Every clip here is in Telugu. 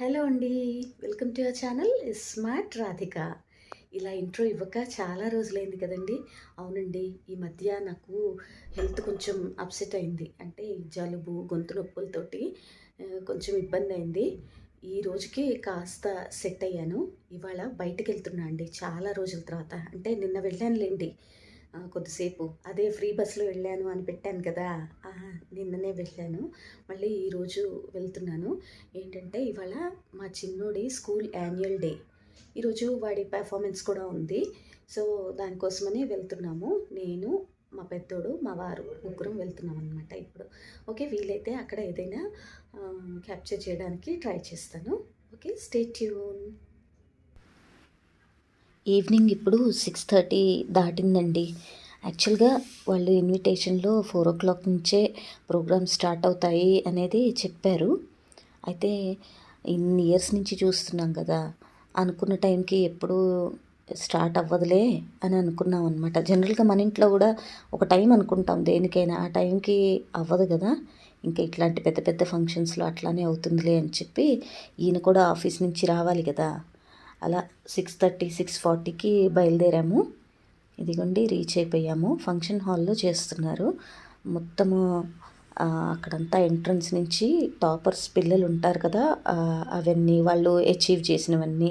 హలో అండి. Welcome to your channel smart Radhika. ఇలా ఇంట్రో ఇవ్వక చాలా రోజులైంది కదండి. అవునండి ఈ మధ్య నాకు హెల్త్ కొంచెం అప్సెట్ అయింది. అంటే జలుబు గొంతు నొప్పులతోటి కొంచెం ఇబ్బంది అయింది. ఈ రోజుకి కాస్త సెట్ అయ్యాను. ఇవాళ బయటికి వెళ్తున్నా అండి చాలా రోజుల తర్వాత. అంటే నిన్న వెళ్ళానులేండి. కొద్దిసేపు. అదే ఫ్రీ బస్సులో వెళ్ళాను అని పెట్టాను కదా. నిన్ననే వెళ్ళాను. మళ్ళీ ఈరోజు వెళ్తున్నాను. ఏంటంటే ఇవాళ మా చిన్నోడి స్కూల్ యాన్యువల్ డే. ఈరోజు వాడి పెర్ఫార్మెన్స్ కూడా ఉంది. సో దానికోసమని వెళ్తున్నాము. నేను మా పెద్దోడు మా వారు ముగ్గురం వెళ్తున్నాం అనమాట ఇప్పుడు. ఓకే వీలైతే అక్కడ ఏదైనా క్యాప్చర్ చేయడానికి ట్రై చేస్తాను. Okay stay tune. ఈవినింగ్ ఇప్పుడు సిక్స్ థర్టీ దాటిందండి. యాక్చువల్గా వాళ్ళు ఇన్విటేషన్లో ఫోర్ ఓ క్లాక్ నుంచే ప్రోగ్రామ్ స్టార్ట్ అవుతాయి అనేది చెప్పారు. అయితే ఇన్ని ఇయర్స్ నుంచి చూస్తున్నాం కదా అనుకున్న టైంకి ఎప్పుడు స్టార్ట్ అవ్వదులే అని అనుకున్నాం అనమాట జనరల్గా మన ఇంట్లో కూడా ఒక టైం అనుకుంటాం దేనికైనా ఆ టైంకి అవ్వదు కదా ఇంకా ఇట్లాంటి పెద్ద పెద్ద ఫంక్షన్స్లో అట్లానే అవుతుందిలే అని చెప్పి ఈయన కూడా ఆఫీస్ నుంచి రావాలి కదా. అలా సిక్స్ థర్టీ సిక్స్ ఫార్టీకి బయలుదేరాము. ఇదిగోండి రీచ్ అయిపోయాము. ఫంక్షన్ హాల్లో చేస్తున్నారు. మొత్తము అక్కడంతా ఎంట్రన్స్ నుంచి టాపర్స్ పిల్లలు ఉంటారు కదా అవన్నీ వాళ్ళు అచీవ్ చేసినవన్నీ.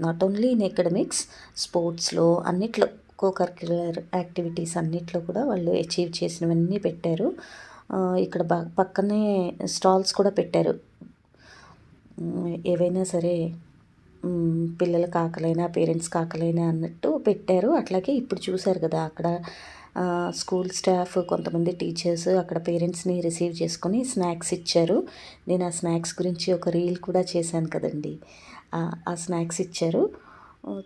నాట్ ఓన్లీ ఇన్ ఎకడమిక్స్ స్పోర్ట్స్లో అన్నిట్లో కో కరిక్యులర్ యాక్టివిటీస్ అన్నిట్లో కూడా వాళ్ళు అచీవ్ చేసినవన్నీ పెట్టారు. ఇక్కడ బా పక్కనే స్టాల్స్ కూడా పెట్టారు. ఏవైనా సరే పిల్లలు కాకలైనా పేరెంట్స్ కాకలైనా అన్నట్టు పెట్టారు. అట్లాగే ఇప్పుడు చూశారు కదా అక్కడ స్కూల్ స్టాఫ్ కొంతమంది టీచర్స్ అక్కడ పేరెంట్స్ని రిసీవ్ చేసుకొని స్నాక్స్ ఇచ్చారు. నేను ఆ స్నాక్స్ గురించి ఒక రీల్ కూడా చేశాను కదండి. ఆ, స్నాక్స్ ఇచ్చారు.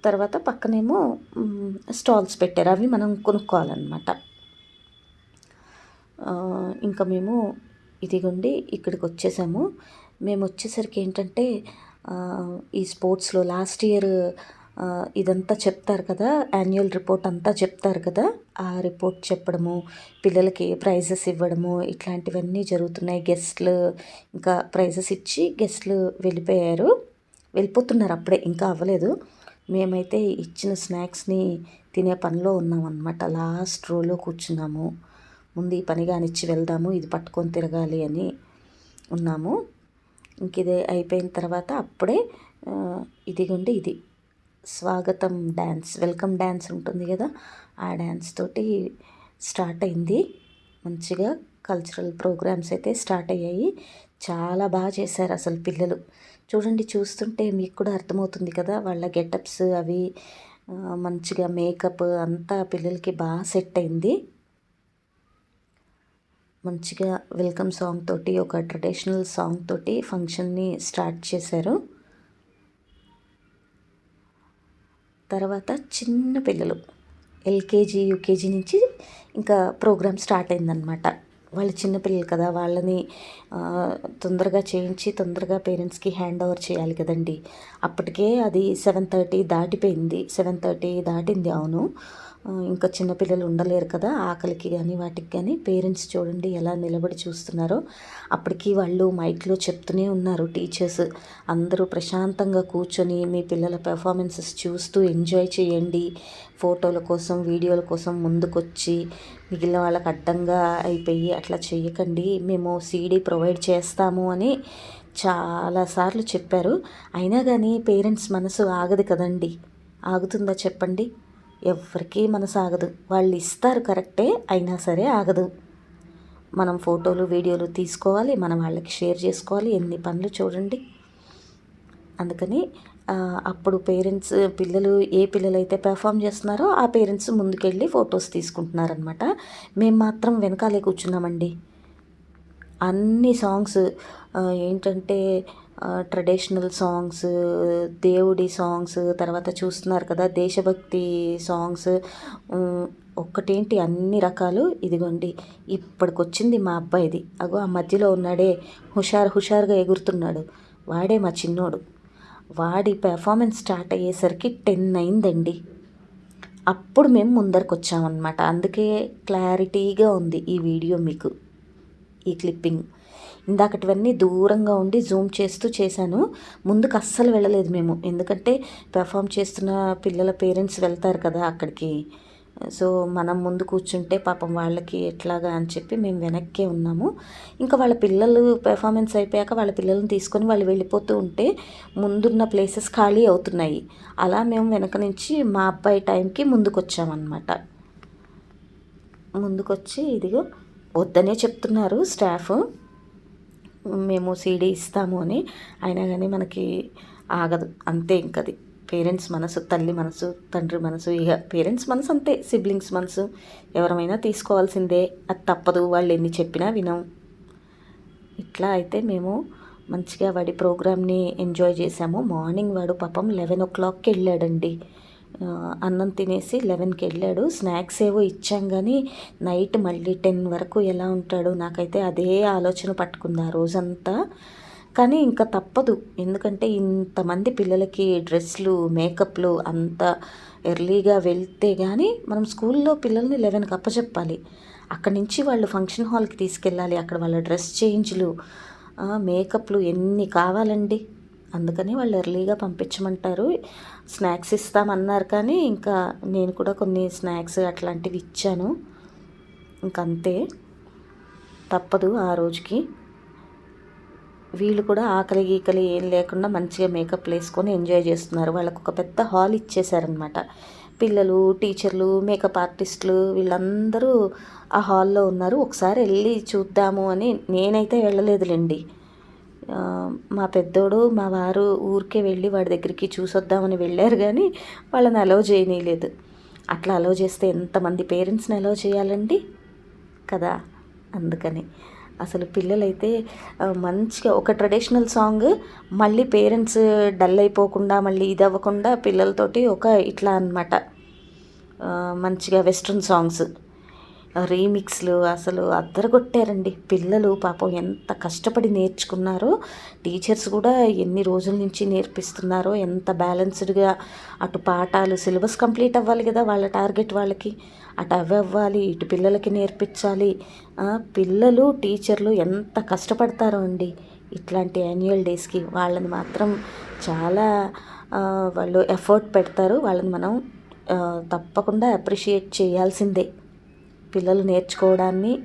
తర్వాత పక్కనేమో స్టాల్స్ పెట్టారు. అవి మనం కొనుక్కోవాలన్నమాట. ఇంకా మేము ఇదిగోండి ఇక్కడికి వచ్చేసాము. మేము వచ్చేసరికి ఏంటంటే ఈ స్పోర్ట్స్లో లాస్ట్ ఇయర్ ఇదంతా చెప్తారు కదా యాన్యువల్ రిపోర్ట్ అంతా చెప్తారు కదా ఆ రిపోర్ట్ చెప్పడము పిల్లలకి ప్రైజెస్ ఇవ్వడము ఇట్లాంటివన్నీ జరుగుతున్నాయి. గెస్ట్లు ఇంకా ప్రైజెస్ ఇచ్చి గెస్ట్లు వెళ్ళిపోయారు. వెళ్ళిపోతున్నారు అప్పుడే ఇంకా అవ్వలేదు. మేమైతే ఇచ్చిన స్నాక్స్ని తినే పనిలో ఉన్నాం లాస్ట్ రోలో కూర్చున్నాము. ముందు ఈ పని కానిచ్చి వెళ్దాము ఇది పట్టుకొని తిరగాలి అని ఉన్నాము. ఇంక ఇదే అయిపోయిన తర్వాత అప్పుడే ఇదిగోండి ఇది. స్వాగతం డ్యాన్స్ వెల్కమ్ డ్యాన్స్ ఉంటుంది కదా ఆ డ్యాన్స్ తోటి స్టార్ట్ అయింది. మంచిగా కల్చరల్ ప్రోగ్రామ్స్ అయితే స్టార్ట్ అయ్యాయి. చాలా బాగా చేశారు అసలు పిల్లలు. చూడండి చూస్తుంటే మీకు కూడా అర్థమవుతుంది కదా వాళ్ళ గెటప్స్ అవి మంచిగా మేకప్ అంతా పిల్లలకి బాగా సెట్ అయింది. మంచిగా వెల్కమ్ సాంగ్ తోటి ఒక ట్రెడిషనల్ సాంగ్ తోటి ఫంక్షన్ని స్టార్ట్ చేశారు. తర్వాత చిన్న పిల్లలు ఎల్కేజీ యూకేజీ నుంచి ఇంకా ప్రోగ్రామ్ స్టార్ట్ అయిందనమాట వాళ్ళు చిన్నపిల్లలు కదా వాళ్ళని తొందరగా చేయించి తొందరగా పేరెంట్స్కి హ్యాండ్ ఓవర్ చేయాలి కదండి. అప్పటికే అది సెవెన్ థర్టీ దాటిపోయింది. సెవెన్ థర్టీ దాటింది అవును. ఇంకా చిన్నపిల్లలు ఉండలేరు కదా ఆకలికి కానీ వాటికి కానీ పేరెంట్స్ చూడండి ఎలా నిలబడి చూస్తున్నారో. అప్పటికి వాళ్ళు మైక్లో చెప్తూనే ఉన్నారు టీచర్స్. అందరూ ప్రశాంతంగా కూర్చొని మీ పిల్లల పెర్ఫార్మెన్సెస్ చూస్తూ ఎంజాయ్ చేయండి. ఫోటోల కోసం వీడియోల కోసం ముందుకొచ్చి మిగిలిన వాళ్ళకి అడ్డంగా అయిపోయి అట్లా చేయకండి మేము సీడీ ప్రొవైడ్ చేస్తాము అని చాలాసార్లు చెప్పారు. అయినా కానీ పేరెంట్స్ మనసు ఆగదు కదండి. ఆగుతుందా చెప్పండి? ఎవరికీ మనసు ఆగదు. వాళ్ళు ఇస్తారు కరెక్టే అయినా సరే ఆగదు. మనం ఫోటోలు వీడియోలు తీసుకోవాలి మనం వాళ్ళకి షేర్ చేసుకోవాలి. ఎన్ని పనులు చూడండి. అందుకని అప్పుడు పేరెంట్స్ పిల్లలు ఏ పిల్లలైతే పెర్ఫామ్ చేస్తున్నారో ఆ పేరెంట్స్ ముందుకెళ్ళి ఫొటోస్ తీసుకుంటున్నారనమాట మేము మాత్రం వెనకాలే కూర్చున్నామండి. అన్ని సాంగ్స్ ఏంటంటే ట్రెడిషనల్ సాంగ్స్ దేవుడి సాంగ్స్ తర్వాత చూస్తున్నారు కదా దేశభక్తి సాంగ్స్ ఒక్కటేంటి అన్ని రకాలు. ఇదిగోండి ఇప్పటికొచ్చింది మా అబ్బాయిది. అగో ఆ మధ్యలో ఉన్నాడే హుషారు హుషారుగా ఎగురుతున్నాడు. వాడే మా చిన్నోడు. వాడి పెర్ఫార్మెన్స్ స్టార్ట్ అయ్యేసరికి టెన్ అయిందండి. అప్పుడు మేము ముందరకు వచ్చామన్నమాట అందుకే క్లారిటీగా ఉంది ఈ వీడియో మీకు ఈ క్లిప్పింగ్ ఇందాకటివన్నీ దూరంగా ఉండి జూమ్ చేస్తూ చేశాను. ముందుకు అస్సలు వెళ్ళలేదు మేము. ఎందుకంటే పెర్ఫామ్ చేస్తున్న పిల్లల పేరెంట్స్ వెళ్తారు కదా అక్కడికి. సో మనం ముందు కూర్చుంటే పాపం వాళ్ళకి ఎట్లాగా అని చెప్పి మేము వెనక్కే ఉన్నాము. ఇంకా వాళ్ళ పిల్లలు పెర్ఫార్మెన్స్ అయిపోయాక వాళ్ళ పిల్లల్ని తీసుకొని వాళ్ళు వెళ్ళిపోతూ ఉంటే ముందున్న ప్లేసెస్ ఖాళీ అవుతున్నాయి. అలా మేము వెనక నుంచి మా అబ్బాయి టైంకి ముందుకొచ్చామన్నమాట. ముందుకొచ్చి ఇదిగో వద్దనే చెప్తున్నారు స్టాఫ్ మేము సీడీ ఇస్తాము అని. అయినా కానీ మనకి ఆగదు. అంతే ఇంకది. పేరెంట్స్ మనసు తల్లి మనసు తండ్రి మనసు ఇక పేరెంట్స్ మనసు అంతే సిబ్లింగ్స్ మనసు. ఎవరమైనా తీసుకోవాల్సిందే. అది తప్పదు వాళ్ళు ఎన్ని చెప్పినా వినం. ఇట్లా అయితే మేము మంచిగా వాడి ప్రోగ్రామ్ని ఎంజాయ్ చేసాము మార్నింగ్ వాడు పాపం లెవెన్ ఓ క్లాక్కి వెళ్ళాడండి. అన్నం తినేసి లెవెన్కి వెళ్ళాడు. స్నాక్స్ ఏవో ఇచ్చాం కానీ నైట్ మళ్ళీ టెన్ వరకు ఎలా ఉంటాడు? నాకైతే అదే ఆలోచన పట్టుకుంది ఆ రోజంతా. కానీ ఇంకా తప్పదు. ఎందుకంటే ఇంతమంది పిల్లలకి డ్రెస్లు మేకప్లు అంత ఎర్లీగా వెళ్తే కానీ మనం స్కూల్లో పిల్లల్ని లెవెన్కి అప్పచెప్పాలి అక్కడి నుంచి వాళ్ళు ఫంక్షన్ హాల్కి తీసుకెళ్ళాలి. అక్కడ వాళ్ళ డ్రెస్ చేంజ్లు మేకప్లు ఎన్ని కావాలండి? అందుకని వాళ్ళు ఎర్లీగా పంపించమంటారు. స్నాక్స్ ఇస్తామన్నారు కానీ ఇంకా నేను కూడా కొన్ని స్నాక్స్ అట్లాంటివి ఇచ్చాను. ఇంకంతే. తప్పదు ఆ రోజుకి. వీళ్ళు కూడా ఆకలి గీకలి ఏం లేకుండా మంచిగా మేకప్ వేసుకొని ఎంజాయ్ చేస్తున్నారు. వాళ్ళకు ఒక పెద్ద హాల్ ఇచ్చేసారనమాట పిల్లలు టీచర్లు మేకప్ ఆర్టిస్టులు వీళ్ళందరూ ఆ హాల్లో ఉన్నారు. ఒకసారి వెళ్ళి చూద్దాము అని నేనైతే వెళ్ళలేదులేండి. మా పెద్దోడు మా వారు ఊరికే వెళ్ళి వాడి దగ్గరికి చూసొద్దామని వెళ్ళారు కానీ వాళ్ళని అలో చేయనీయలేదు. అట్లా అలో చేస్తే ఎంతమంది పేరెంట్స్ని అలో చేయాలండి? కదా అందుకని. అసలు పిల్లలైతే మంచిగా ఒక ట్రెడిషనల్ సాంగ్ మళ్ళీ పేరెంట్స్ డల్ అయిపోకుండా మళ్ళీ ఇది అవ్వకుండా పిల్లలతోటి ఒక ఇట్లా అనమాట మంచిగా వెస్ట్రన్ సాంగ్స్ రీమిక్స్లు అసలు అద్దరగొట్టారండి. పిల్లలు పాపం ఎంత కష్టపడి నేర్చుకున్నారో టీచర్స్ కూడా ఎన్ని రోజుల నుంచి నేర్పిస్తున్నారో ఎంత బ్యాలెన్స్డ్గా అటు పాఠాలు సిలబస్ కంప్లీట్ అవ్వాలి కదా వాళ్ళ టార్గెట్ వాళ్ళకి. అటు అవి అవ్వాలి ఇటు పిల్లలకి నేర్పించాలి. పిల్లలు టీచర్లు ఎంత కష్టపడతారో అండి. ఇట్లాంటి యాన్యువల్ డేస్కి వాళ్ళని మాత్రం చాలా వాళ్ళు ఎఫర్ట్ పెడతారు. వాళ్ళని మనం తప్పకుండా అప్రిషియేట్ చేయాల్సిందే. పిల్లలు నేర్చుకోవడాన్ని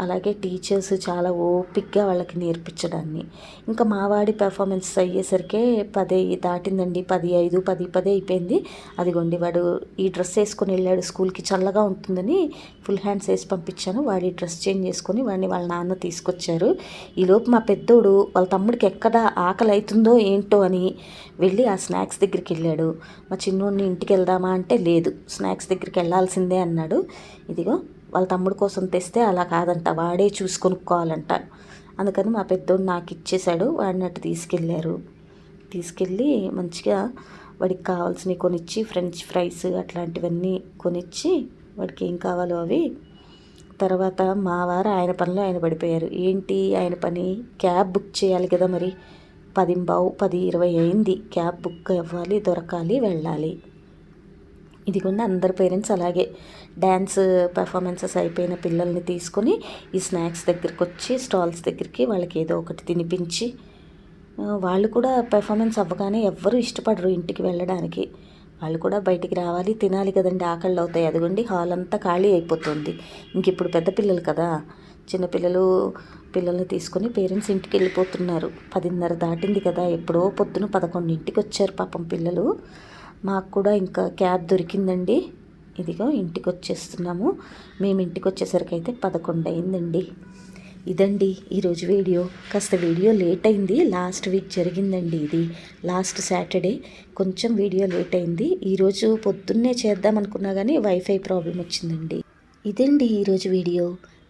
అలాగే టీచర్స్ చాలా ఓపిక్గా వాళ్ళకి నేర్పించడాన్ని. ఇంకా మావాడి పెర్ఫార్మెన్స్ అయ్యేసరికే పది దాటిందండి. పది ఐదు పది పది అయిపోయింది. అదిగోండి వాడు ఈ డ్రెస్ వేసుకొని వెళ్ళాడు స్కూల్కి. చల్లగా ఉంటుందని ఫుల్ హ్యాండ్స్ వేసి పంపించాను. వాడి డ్రెస్ చేంజ్ చేసుకొని వాడిని వాళ్ళ నాన్న తీసుకొచ్చారు. ఈలోపు మా పెద్దోడు వాళ్ళ తమ్ముడికి ఎక్కడ ఆకలి అవుతుందో ఏంటో అని వెళ్ళి ఆ స్నాక్స్ దగ్గరికి వెళ్ళాడు. మా చిన్నోడిని ఇంటికి వెళ్దామా అంటే లేదు. స్నాక్స్ దగ్గరికి వెళ్ళాల్సిందే అన్నాడు. ఇదిగో వాళ్ళ తమ్ముడు కోసం తెస్తే అలా కాదంట వాడే చూసి కొనుక్కోవాలంట అందుకని మా పెద్దోడు నాకు ఇచ్చేశాడు వాడిని అటు తీసుకెళ్ళారు. తీసుకెళ్ళి మంచిగా వాడికి కావాల్సినవి కొనిచ్చి ఫ్రెంచ్ ఫ్రైస్ అట్లాంటివన్నీ కొనిచ్చి వాడికి ఏం కావాలో అవి. తర్వాత మా వారు ఆయన పనిలో ఆయన పడిపోయారు. ఏంటి ఆయన పని? క్యాబ్ బుక్ చేయాలి కదా మరి. పది బావు పది ఇరవై అయింది. క్యాబ్ బుక్ అవ్వాలి దొరకాలి వెళ్ళాలి. ఇదిగోండి అందరి పేరెంట్స్ అలాగే డ్యాన్స్ పెర్ఫార్మెన్సెస్ అయిపోయిన పిల్లల్ని తీసుకొని ఈ స్నాక్స్ దగ్గరికి వచ్చి స్టాల్స్ దగ్గరికి వాళ్ళకి ఏదో ఒకటి తినిపించి వాళ్ళు కూడా పెర్ఫార్మెన్స్ అవ్వగానే ఎవ్వరూ ఇష్టపడరు ఇంటికి వెళ్ళడానికి. వాళ్ళు కూడా బయటికి రావాలి తినాలి కదండి ఆకళ్ళు అవుతాయి. అదిగోండి హాల్ అంతా ఖాళీ అయిపోతుంది. ఇంక ఇప్పుడు పెద్ద పిల్లలు కదా. చిన్నపిల్లలు పిల్లల్ని తీసుకొని పేరెంట్స్ ఇంటికి వెళ్ళిపోతున్నారు. పదిన్నర దాటింది కదా ఎప్పుడో పొద్దున పదకొండింటికి వచ్చారు పాపం పిల్లలు. మాకు కూడా ఇంకా క్యాబ్ దొరికిందండి. ఇదిగో ఇంటికి వచ్చేస్తున్నాము మేము ఇంటికి వచ్చేసరికి అయితే పదకొండు అయిందండి ఇదండి ఈరోజు వీడియో. కాస్త వీడియో లేట్ అయింది లాస్ట్ వీక్ జరిగిందండి ఇది. లాస్ట్ సాటర్డే కొంచెం వీడియో లేట్ అయింది ఈరోజు పొద్దున్నే చేద్దాం అనుకున్నా కానీ వైఫై ప్రాబ్లం వచ్చిందండి. ఇదండి ఈరోజు video.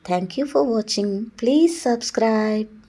Thank you for watching. Please subscribe.